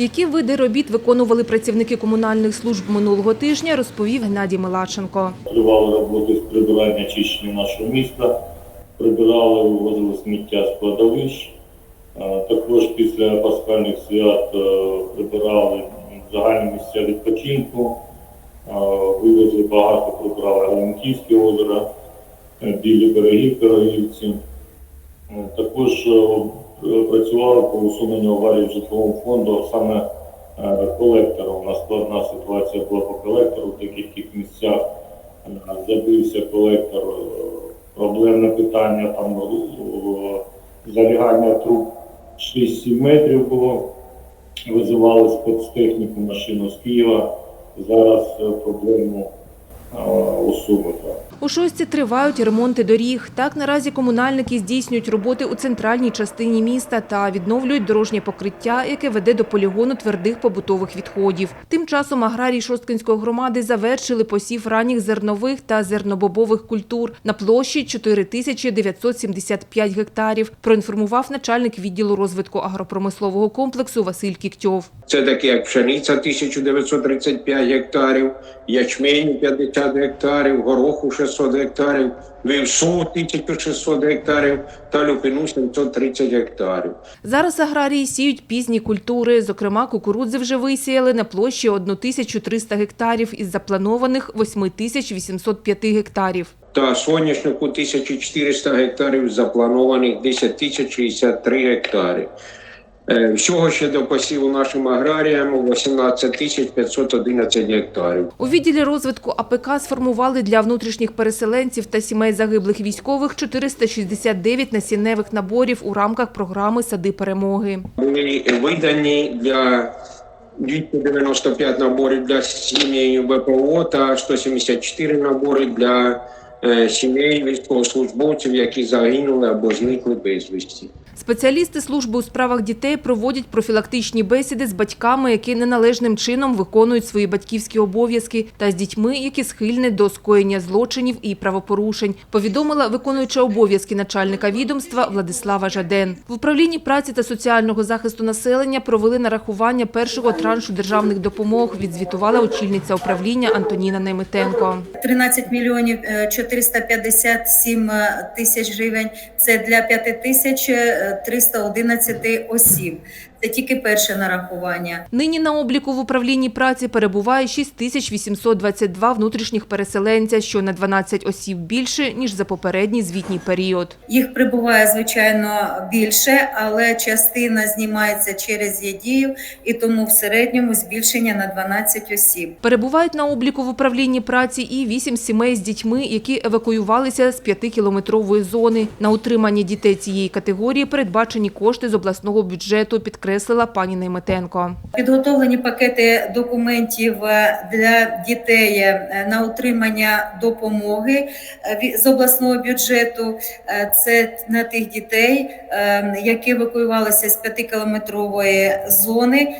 Які види робіт виконували працівники комунальних служб минулого тижня, розповів Геннадій Милаченко. Тривали роботи з прибирання очищення нашого міста, прибирали, вивозили сміття з кладовищ. Також після пасхальних свят е, прибирали загальні місця відпочинку, вивезли багато, прибирали Галинківське озеро, е, білі береги в Пирогівці. Е, Також працювали по усуненню аварій в житловому фонду, саме е, колектора. У нас складна ситуація була по колектору в декількох місцях. Е, Забився колектор, е, проблемне питання, там залягання труб 6-7 метрів було. Визивали спецтехніку машину з Києва. Зараз проблему усунуто. У шостці тривають ремонти доріг. Так наразі комунальники здійснюють роботи у центральній частині міста та відновлюють дорожнє покриття, яке веде до полігону твердих побутових відходів. Тим часом аграрії Шосткинської громади завершили посів ранніх зернових та зернобобових культур на площі 4975 гектарів. Проінформував начальник відділу розвитку агропромислового комплексу Василь Кіктьов. Це такі як пшениця 1935 гектарів, ячмень 50 гектарів, гороху 600 гектарів, вівсу 1600 гектарів та люпину 730 гектарів. Зараз аграрії сіють пізні культури. Зокрема, кукурудзи вже висіяли на площі 1300 гектарів із запланованих 8805 гектарів. Та соняшнику 1400 гектарів, запланованих 10 тисяч 63 гектари. Е, Всього ще до посіву нашим аграріям 18 тисяч 511 гектарів. У відділі розвитку АПК сформували для внутрішніх переселенців та сімей загиблих військових 469 насінневих наборів у рамках програми Сади перемоги. Були видані для 295 наборів для сімей ВПО та 174 набори для е, Е, сімей військовослужбовців, які загинули або зникли безвісті. Спеціалісти служби у справах дітей проводять профілактичні бесіди з батьками, які неналежним чином виконують свої батьківські обов'язки, та з дітьми, які схильні до скоєння злочинів і правопорушень. Повідомила виконуюча обов'язки начальника відомства Владислава Жаден. В управлінні праці та соціального захисту населення провели нарахування першого траншу державних допомог. Відзвітувала очільниця управління Антоніна Немитенко. 13 мільйонів 4 357 е, тисяч гривень. Це для 5311 е, осіб. Це тільки перше нарахування. Нині на обліку в управлінні праці перебуває 6822 внутрішніх переселенця, що на 12 осіб більше, ніж за попередній звітній період. Їх прибуває звичайно більше, але частина знімається через ЄДІїв, і тому в середньому збільшення на 12 осіб. Перебувають на обліку в управлінні праці і 8 сімей з дітьми, які евакуювалися з 5-кілометрової зони. На утримання дітей цієї категорії передбачені кошти з обласного бюджету, підкреслила пані Нейметенко. Підготовлені пакети документів е, для дітей е, на утримання допомоги е, з обласного бюджету. Це на тих дітей, які евакуювалися з 5-кілометрової зони.